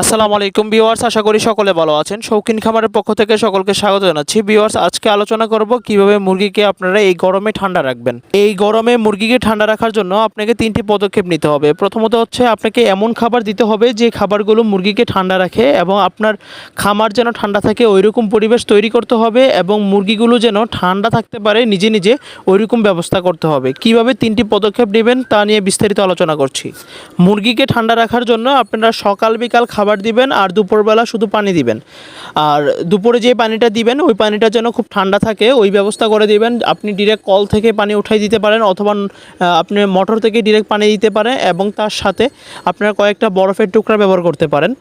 আসসালামু আলাইকুম ভিউয়ার্স, আশা করি সকলে ভালো আছেন। শৌখিন খামারের পক্ষ থেকে সকলকে স্বাগত জানাচ্ছি। ভিউয়ার্স, আজকে আলোচনা করব কীভাবে মুরগিকে আপনারা এই গরমে ঠান্ডা রাখবেন। এই গরমে মুরগিকে ঠান্ডা রাখার জন্য আপনাকে তিনটি পদক্ষেপ নিতে হবে। প্রথমত হচ্ছে, আপনাকে এমন খাবার দিতে হবে যে খাবারগুলো মুরগিকে ঠান্ডা রাখে এবং আপনার খামার যেন ঠান্ডা থাকে, ওইরকম পরিবেশ তৈরি করতে হবে এবং মুরগিগুলো যেন ঠান্ডা থাকতে পারে, নিজে নিজে ওইরকম ব্যবস্থা করতে হবে। কীভাবে তিনটি পদক্ষেপ নেবেন তা নিয়ে বিস্তারিত আলোচনা করছি। মুরগিকে ঠান্ডা রাখার জন্য আপনারা সকাল বিকাল খাবার দিবেন আর দুপুরবেলা শুধু পানি দিবেন। আর দুপুরে যে পানিটা দিবেন, ওই পানিটা যেন খুব ঠান্ডা থাকে, ওই ব্যবস্থা করে দিবেন। আপনি ডিরেক্ট কল থেকে পানি উঠাই দিতে পারেন অথবা আপনি মোটর থেকে ডিরেক্ট পানি দিতে পারেন এবং তার সাথে আপনারা কয়েকটা বরফের টুকরা ব্যবহার করতে পারেন।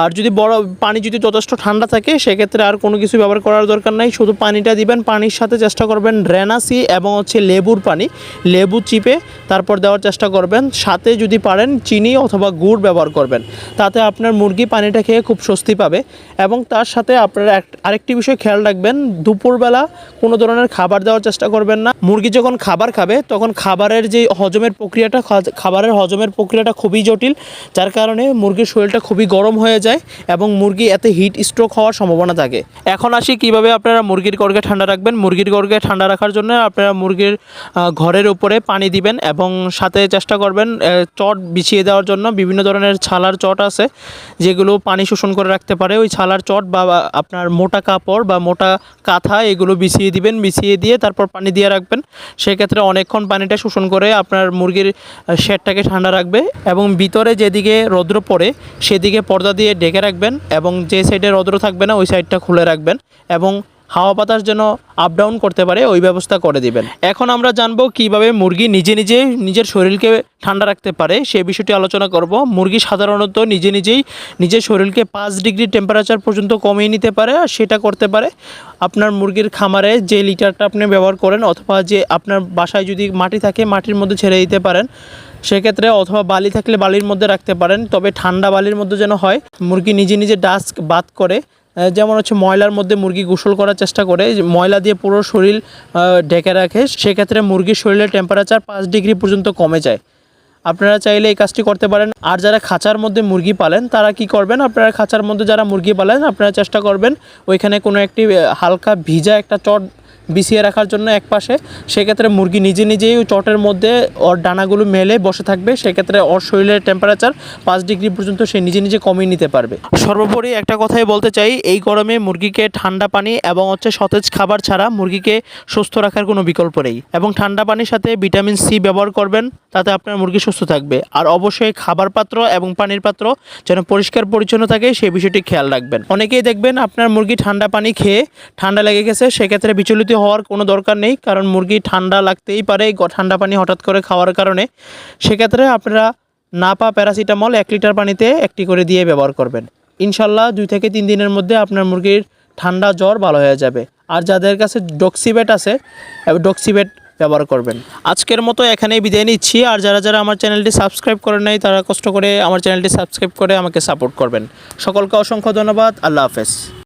আর যদি বড় পানি যদি যথেষ্ট ঠান্ডা থাকে, সেক্ষেত্রে আর কোনো কিছু ব্যবহার করার দরকার নাই। শুধু পানিটা দিবেন, পানির সাথে চেষ্টা করবেন রেনাসি এবং হচ্ছে লেবুর পানি, লেবু চিপে তারপর দেওয়ার চেষ্টা করবেন। সাথে যদি পারেন চিনি অথবা গুড় ব্যবহার করবেন। তাতে আপনার মুরগি পানিটা খেয়ে খুব স্বস্তি পাবে এবং তার সাথে আপনারা আরেকটি বিষয় খেয়াল রাখবেন, দুপুরবেলা কোনো ধরনের খাবার দেওয়ার চেষ্টা করবেন না। মুরগি যখন খাবার খাবে, তখন খাবারের যে হজমের প্রক্রিয়াটা খাবারের হজমের প্রক্রিয়াটা খুবই জটিল, যার কারণে মুরগির শরীরটা খুবই গরম হয়ে যায় এবং মুরগি এতে হিট স্ট্রোক হওয়ার সম্ভাবনা থাকে। এখন আসি কীভাবে আপনারা মুরগির গড়কে ঠান্ডা রাখবেন। মুরগির গড়কে ঠান্ডা রাখার জন্য আপনারা মুরগির ঘরের উপরে পানি দিবেন এবং সাথে চেষ্টা করবেন চট বিছিয়ে দেওয়ার জন্য। বিভিন্ন ধরনের ছালার চট আছে, যেগুলো পানি শোষণ করে রাখতে পারে। ওই ছালার চট বা আপনার মোটা কাপড় বা মোটা কাঁথা, এগুলো বিছিয়ে দিবেন। বিছিয়ে দিয়ে তারপর পানি দিয়ে রাখবেন। সেক্ষেত্রে অনেকক্ষণ পানিটা শোষণ করে আপনার মুরগির শেডটাকে ঠান্ডা রাখবে এবং ভিতরে যেদিকে রৌদ্র পড়ে, সেদিকে পর্দা ঢেকে রাখবেন এবং যে সাইডে রৌদ্র থাকবে না ওই সাইডটা খুলে রাখবেন এবং হাওয়া বাতাস যেন আপ ডাউন করতে পারে, ওই ব্যবস্থা করে দিবেন। এখন আমরা জানব কীভাবে মুরগি নিজে নিজে নিজের শরীরকে ঠান্ডা রাখতে পারে সেই বিষয়টি আলোচনা করব। মুরগি সাধারণত নিজে নিজেই নিজের শরীরকে পাঁচ ডিগ্রি টেম্পারেচার পর্যন্ত কমিয়ে নিতে পারে আর সেটা করতে পারে। আপনার মুরগির খামারে যে লিটারটা আপনি ব্যবহার করেন অথবা যে আপনার বাসায় যদি মাটি থাকে, মাটির মধ্যে ছেড়ে দিতে পারেন, সেক্ষেত্রে অথবা বালি থাকলে বালির মধ্যে রাখতে পারেন। তবে ঠান্ডা বালির মধ্যে যেন হয়, মুরগি নিজে নিজে ডাস্ক বাদ করে যেমন হচ্ছে ময়লার মধ্যে মুরগি গোসল করার চেষ্টা করে ময়লা দিয়ে পুরো শরীর ঢেকে রাখে, সেক্ষেত্রে মুরগির শরীরের টেম্পারেচার পাঁচ ডিগ্রি পর্যন্ত কমে যায়। আপনারা চাইলে এই কাজটি করতে পারেন। আর যারা খাঁচার মধ্যে মুরগি পালেন, তারা কি করবেন? আপনারা খাঁচার মধ্যে যারা মুরগি পালেন, আপনারা চেষ্টা করবেন ওইখানে কোনো একটি হালকা ভিজা একটা চট বিছিয়ে রাখার জন্য এক পাশে, সেক্ষেত্রে মুরগি নিজে নিজেই চটের মধ্যে ওর ডানাগুলো মেলে বসে থাকবে, সেক্ষেত্রে ওর শরীরের টেম্পারেচার পাঁচ ডিগ্রি পর্যন্ত সে নিজে নিজে কমিয়ে নিতে পারবে। সর্বোপরি একটা কথাই বলতে চাই, এই গরমে মুরগিকে ঠান্ডা পানি এবং হচ্ছে সতেজ খাবার ছাড়া মুরগিকে সুস্থ রাখার কোনো বিকল্প নেই এবং ঠান্ডা পানির সাথে ভিটামিন সি ব্যবহার করবেন, তাতে আপনার মুরগি সুস্থ থাকবে। আর অবশ্যই খাবার পাত্র এবং পানির পাত্র যেন পরিষ্কার পরিচ্ছন্ন থাকে সেই বিষয়টি খেয়াল রাখবেন। অনেকেই দেখবেন আপনার মুরগি ঠান্ডা পানি খেয়ে ঠান্ডা লেগে গেছে, সেক্ষেত্রে বিচলিত হওয়ার কোনো দরকার নেই, কারণ মুরগি ঠান্ডা লাগতেই পারে ঠান্ডা পানি হঠাৎ করে খাওয়ার কারণে। সেক্ষেত্রে আপনারা নাপা প্যারাসিটামল এক লিটার পানিতে একটি করে দিয়ে ব্যবহার করবেন। ইনশাল্লাহ দুই থেকে তিন দিনের মধ্যে আপনার মুরগির ঠান্ডা জ্বর ভালো হয়ে যাবে। আর যাদের কাছে ডক্সিবেট আছে ডক্সিবেট ব্যবহার করবেন। আজকের মতো এখানেই বিদায় নিচ্ছি। আর যারা যারা আমার চ্যানেলটি সাবস্ক্রাইব করেন নাই, তারা কষ্ট করে আমার চ্যানেলটি সাবস্ক্রাইব করে আমাকে সাপোর্ট করবেন। সকলকে অসংখ্য ধন্যবাদ। আল্লাহ হাফেজ।